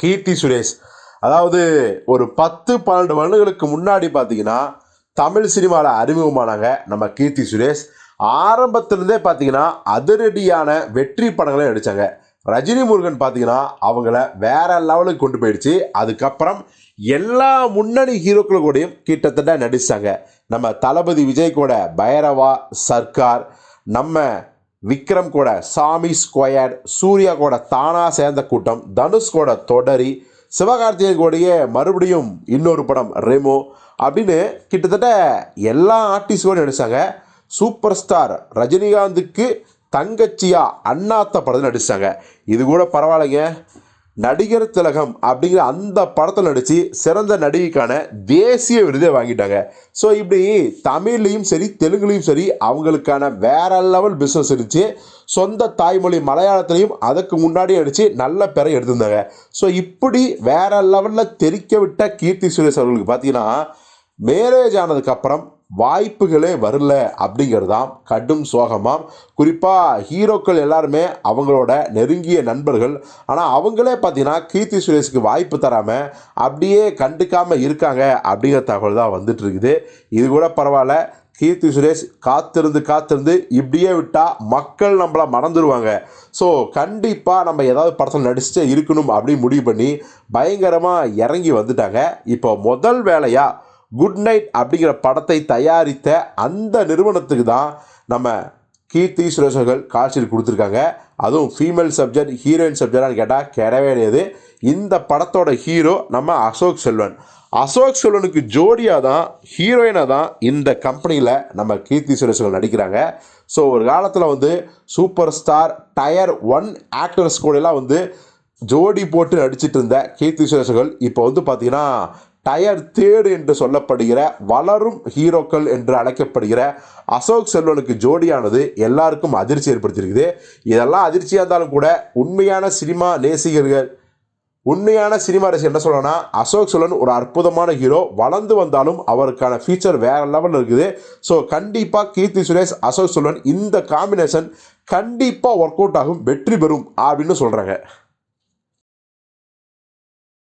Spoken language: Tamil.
கீர்த்தி சுரேஷ். அதாவது ஒரு பத்து பன்னெண்டு வருடங்களுக்கு முன்னாடி பார்த்தீங்கன்னா தமிழ் சினிமாவில் அறிமுகமானாங்க நம்ம கீர்த்தி சுரேஷ். ஆரம்பத்திலேருந்தே பார்த்தீங்கன்னா அதிரடியான வெற்றி படங்களை நடித்தாங்க ரஜினி முருகன் பார்த்தீங்கன்னா அவங்கள வேற லெவலுக்கு கொண்டு போயிடுச்சு. அதுக்கப்புறம் எல்லா முன்னணி ஹீரோக்கள் கூடயும் கிட்டத்தட்ட நடிச்சாங்க. நம்ம தளபதி விஜய் கூட பைரவா சர்க்கார் நம்ம விக்ரம் கூட சாமி ஸ்கொயர் சூர்யா கூட தானா சேர்ந்த கூட்டம் தனுஷ் கூட தொடரி சிவகார்த்திகேயன் கூடயே மறுபடியும் இன்னொரு படம் ரெமோ அப்படின்னு கிட்டத்தட்ட எல்லா ஆர்டிஸ்டோடும் நடித்தாங்க சூப்பர் ஸ்டார் ரஜினிகாந்துக்கு தங்கச்சியா அண்ணாத்த படத்தில் நடிச்சாங்க. இது கூட பரவாயில்லைங்க. நடிகர் திலகம் அப்படிங்கிற அந்த படத்தில் நடித்து சிறந்த நடிகைக்கான தேசிய விருதை வாங்கிட்டாங்க. ஸோ இப்படி தமிழ்லையும் சரி தெலுங்குலேயும் சரி அவங்களுக்கான வேற லெவல் பிஸ்னஸ் இருந்துச்சு. சொந்த தாய்மொழி மலையாளத்துலேயும் அதுக்கு முன்னாடி அடித்து நல்ல பெறை எடுத்திருந்தாங்க. ஸோ இப்படி வேற லெவலில் தெரிக்க விட்ட கீர்த்தி சுரேஷ் அவர்களுக்கு பார்த்தீங்கன்னா மேரேஜ் ஆனதுக்கப்புறம் வாய்ப்புகளே வரல அப்படிங்கிறது தான் கடும் சோகமாம். குறிப்பாக ஹீரோக்கள் எல்லாருமே அவங்களோட நெருங்கிய நண்பர்கள். ஆனால் அவங்களே பார்த்தீங்கன்னா கீர்த்தி சுரேஷுக்கு வாய்ப்பு தராமல் அப்படியே கண்டுக்காமல் இருக்காங்க அப்படிங்கிற தகவல் தான் வந்துட்டு இருக்குது இது கூட பரவாயில்ல. கீர்த்தி சுரேஷ் காத்திருந்து காத்திருந்து இப்படியே விட்டால் மக்கள் நம்மளை மறந்துடுவாங்க ஸோ கண்டிப்பாக நம்ம ஏதாவது படத்தில் நடிச்சுட்டே இருக்கணும் அப்படின்னு முடிவு பண்ணி பயங்கரமாக இறங்கி வந்துட்டாங்க. இப்போ முதல் வேலையாக குட் நைட் அப்படிங்கிற படத்தை தயாரித்த அந்த நிறுவனத்துக்கு தான் நம்ம கீர்த்தி சுரேஷர்கள் அவர்கள் காட்சியில் கொடுத்துருக்காங்க. அதுவும் ஃபீமேல் சப்ஜெக்ட் ஹீரோயின் சப்ஜெக்டான்னு கேட்டால் கிடையவே கிடையாது. இந்த படத்தோட ஹீரோ நம்ம அசோக் செல்வன். அசோக் செல்வனுக்கு ஜோடியாக தான் ஹீரோயினாக தான் இந்த கம்பெனியில் நம்ம கீர்த்தி சுரேஷர்கள் நடிக்கிறாங்க. ஸோ ஒரு காலத்தில் வந்து super star tier one actors கூடலாம் வந்து ஜோடி போட்டு நடிச்சிட்டு இருந்த கீர்த்தி சுரேஷர்கள் இப்போ வந்து பார்த்தீங்கன்னா டயர் தேர்டு என்று சொல்லப்படுகிற வளரும் ஹீரோக்கள் என்று அழைக்கப்படுகிற அசோக் செல்வனுக்கு ஜோடியானது எல்லாருக்கும் அதிர்ச்சி ஏற்படுத்தியிருக்குது. இதெல்லாம் அதிர்ச்சியாக இருந்தாலும் கூட உண்மையான சினிமா நேசிகர்கள் உண்மையான சினிமா ரசி என்ன சொல்லணும்னா அசோக் செல்வன் ஒரு அற்புதமான ஹீரோ. வளர்ந்து வந்தாலும் அவருக்கான ஃபீச்சர் வேற லெவலில் இருக்குது. ஸோ கண்டிப்பாக கீர்த்தி சுரேஷ் அசோக் செல்வன் இந்த காம்பினேஷன் கண்டிப்பாக ஒர்க் அவுட் ஆகும் வெற்றி பெறும் அப்படின்னு சொல்கிறாங்க